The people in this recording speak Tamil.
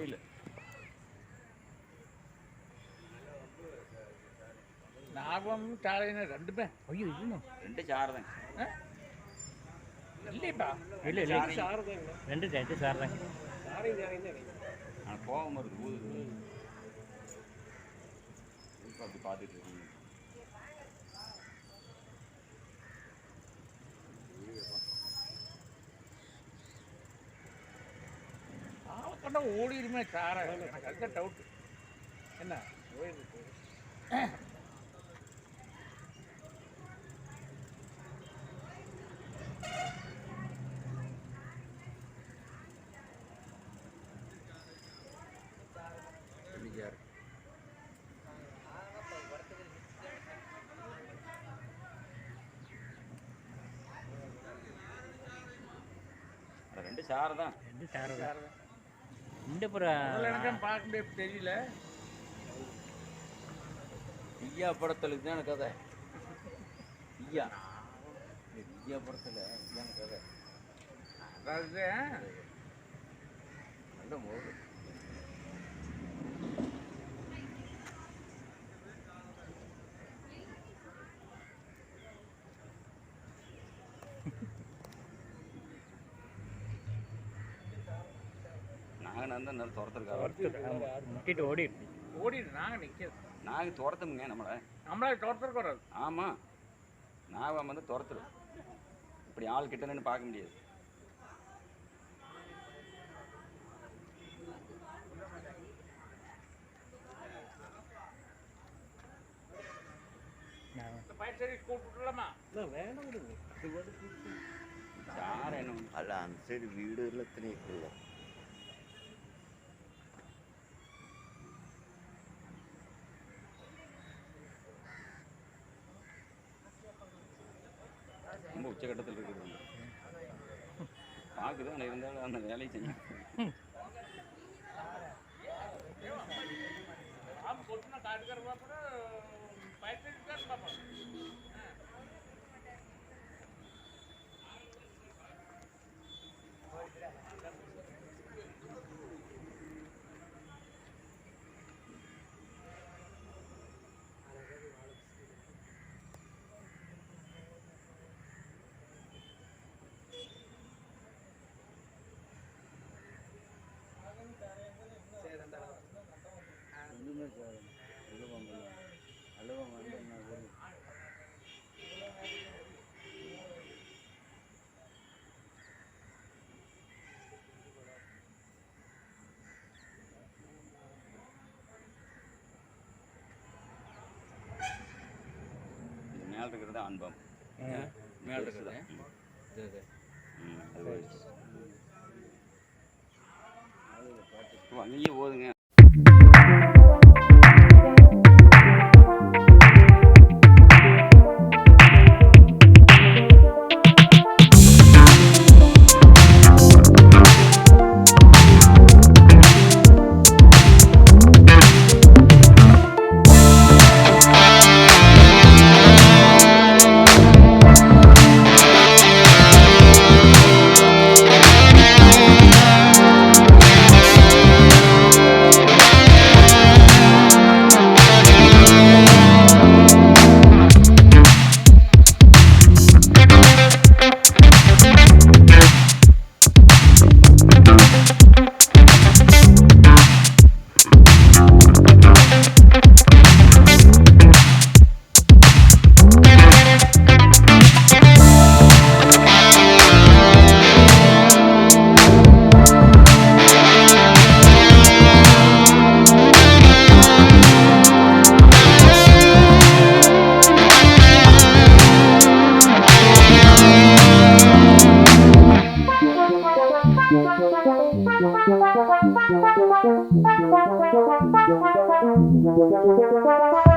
கோயில். லாபம் சாலைன்னு ரெண்டுமே ஐயோ இன்னும் ரெண்டு சார் தாங்க இல்லைப்பா. இல்லை இல்லை. ரெண்டு ரெண்டு சார் தாங்க ஆனால் கோபம் வருது அப்படி பார்த்துட்டு இருக்கீங்க. கண்டா ஓடிடுமே சார எனக்கு அதுதான் டவுட்டு என்ன? அது ரெண்டு சார் தான். ரெண்டு சார் தான். இந்த எனக்கு பார்க்க முடியாது தெரியல. ஐயா படத்தில் தான கதை. ஐயா ஐயா படத்தில் இதுதான கதை. அதாவது நல்ல மோடு நாங்கள் நான் தான் துரத்துருக்காரு முட்டிட்டு ஓடிடு ஓடிடு நாங்கள் நிற்கிறது நாங்கள் துரத்துமுங்க நம்மளை. நம்மளை துரத்துருக்கூடாது ஆமாம் நான் வந்து துரத்துடும் இப்படி ஆள் கிட்ட பார்க்க முடியாது. வேண்டாம் அல்ல வீடு இல்லை உச்சகட்டத்தில் இருக்குது. பார்க்குது ஆனால் இருந்தாலும் அந்த வேலையை செய்யும். ஆமாம் கொட்டினா காட்டுக்கிறப்ப கூட பயிர் சரி தான் மேலே இருக்கிறது அன்பம் மேலே இருக்கிறது அங்கேயே போகுதுங்க Thank you.